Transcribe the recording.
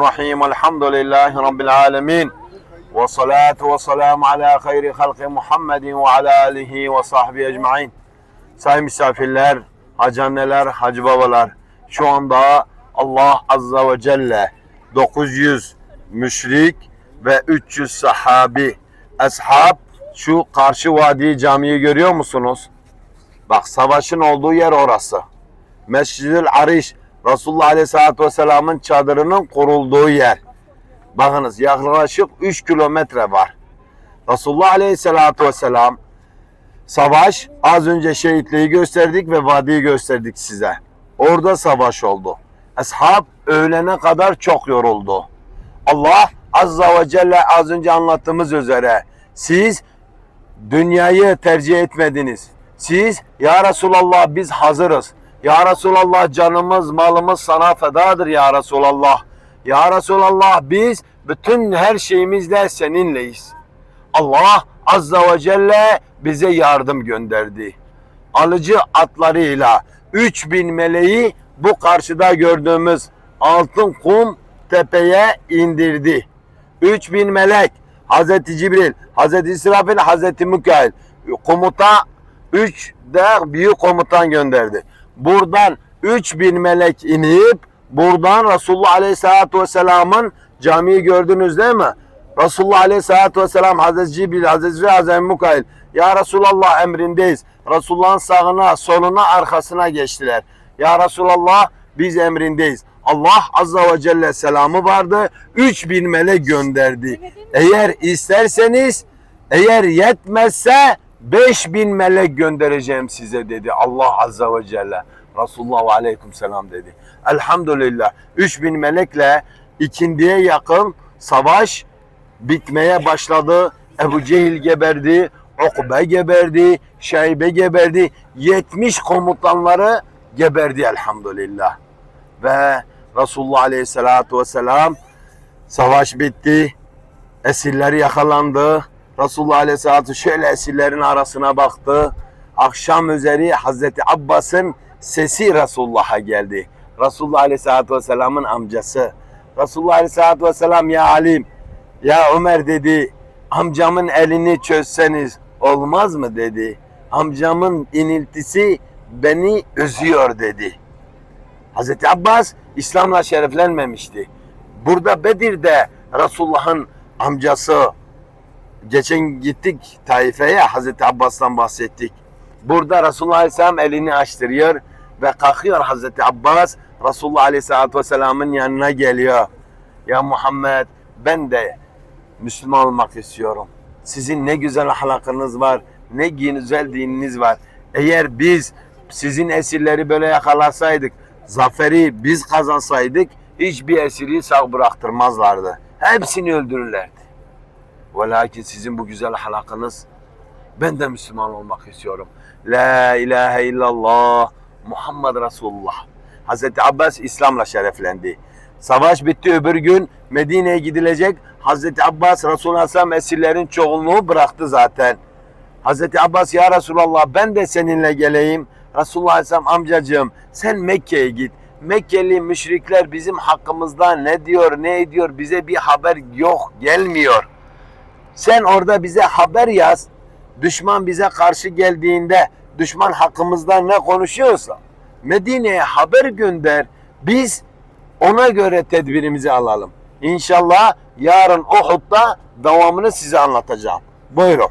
الرحيم الحمد لله رب العالمين والصلاة والسلام على خير خلق محمد وعلى آله وصحbihi ecmaîn. Sayın misafirler, hacı anneler, hacı babalar. Şu anda Allah Azza ve Celle 900 müşrik ve 300 sahabi, ashab şu karşı vadi camiyi görüyor musunuz? Bak savaşın olduğu yer orası. Mescid-ül Ariş, Resulullah Aleyhisselatü Vesselam'ın çadırının kurulduğu yer. Bakınız yaklaşık 3 kilometre var. Resulullah Aleyhisselatü Vesselam savaş az önce şehitliği gösterdik ve vadiyi gösterdik size. Orada savaş oldu. Ashab öğlene kadar çok yoruldu. Allah Azza ve Celle az önce anlattığımız üzere siz dünyayı tercih etmediniz. Siz ya Resulallah biz hazırız. Ya Resulallah canımız malımız sana fedadır ya Resulallah. Ya Resulallah biz bütün her şeyimizle seninleyiz. Allah Azza ve Celle bize yardım gönderdi. Alıcı atlarıyla 3000 meleği bu karşıda gördüğümüz altın kum tepeye indirdi. 3000 melek Hazreti Cibril, Hazreti İsrafil, Hazreti Mikail komuta 3 de büyük komutan gönderdi. Buradan 3000 melek inip buradan Resulullah Aleyhisselatü Vesselam'ın camiyi gördünüz değil mi? Resulullah Aleyhisselatü Vesselam Hazreti Cibril, Hazreti Cibril, Hazreti Mikail Ya Resulallah emrindeyiz. Resulullah'ın sağına, soluna, arkasına geçtiler. Ya Resulallah biz emrindeyiz. Allah Azza ve Celle selamı vardı. 3000 melek gönderdi. Eğer isterseniz eğer yetmezse 5000 melek göndereceğim size dedi Allah Azza ve Celle. Resulullah ve aleyküm selam dedi. Elhamdülillah 3000 melekle ikindiye yakın savaş bitmeye başladı. Ebu Cehil geberdi, Ukbe geberdi, Şeybe geberdi. 70 komutanları geberdi elhamdülillah. Ve Resulullah Aleyhisselatü Vesselam savaş bitti. Esirler yakalandı. Resulullah Aleyhisselatü şöyle esirlerin arasına baktı. Akşam üzeri Hazreti Abbas'ın sesi Resulullah'a geldi. Resulullah Aleyhisselatü Vesselam'ın amcası. Resulullah Aleyhisselatü Vesselam ya Alim, ya Ömer dedi amcamın elini çözseniz olmaz mı dedi. Amcamın iniltisi beni üzüyor dedi. Hazreti Abbas İslam'la şereflenmemişti. Burada Bedir'de Resulullah'ın amcası geçen gittik Taife'ye Hazreti Abbas'tan bahsettik. Burada Resulullah Aleyhisselam elini açtırıyor ve kalkıyor Hazreti Abbas Resulullah Aleyhisselatü Vesselam'ın yanına geliyor. Ya Muhammed ben de Müslüman olmak istiyorum. Sizin ne güzel ahlakınız var, ne güzel dininiz var. Eğer biz sizin esirleri böyle yakalasaydık, zaferi biz kazansaydık hiçbir esiri sağ bıraktırmazlardı. Hepsini öldürürlerdi. Ve lakin sizin bu güzel ahlakınız ben de Müslüman olmak istiyorum. La ilahe illallah Muhammed Resulullah. Hazreti Abbas İslam'la şereflendi. Savaş bitti öbür gün Medine'ye gidilecek. Hazreti Abbas Resulullah Aleyhisselam esirlerin çoğunluğu bıraktı zaten. Hazreti Abbas ya Resulallah ben de seninle geleyim. Resulullah Aleyhisselam amcacığım sen Mekke'ye git. Mekkeli müşrikler bizim hakkımızda ne diyor ne ediyor bize bir haber yok gelmiyor. Sen orada bize haber yaz. Düşman bize karşı geldiğinde düşman hakkımızda ne konuşuyorsa Medine'ye haber gönder. Biz ona göre tedbirimizi alalım. İnşallah yarın Uhud'da devamını size anlatacağım. Buyurun.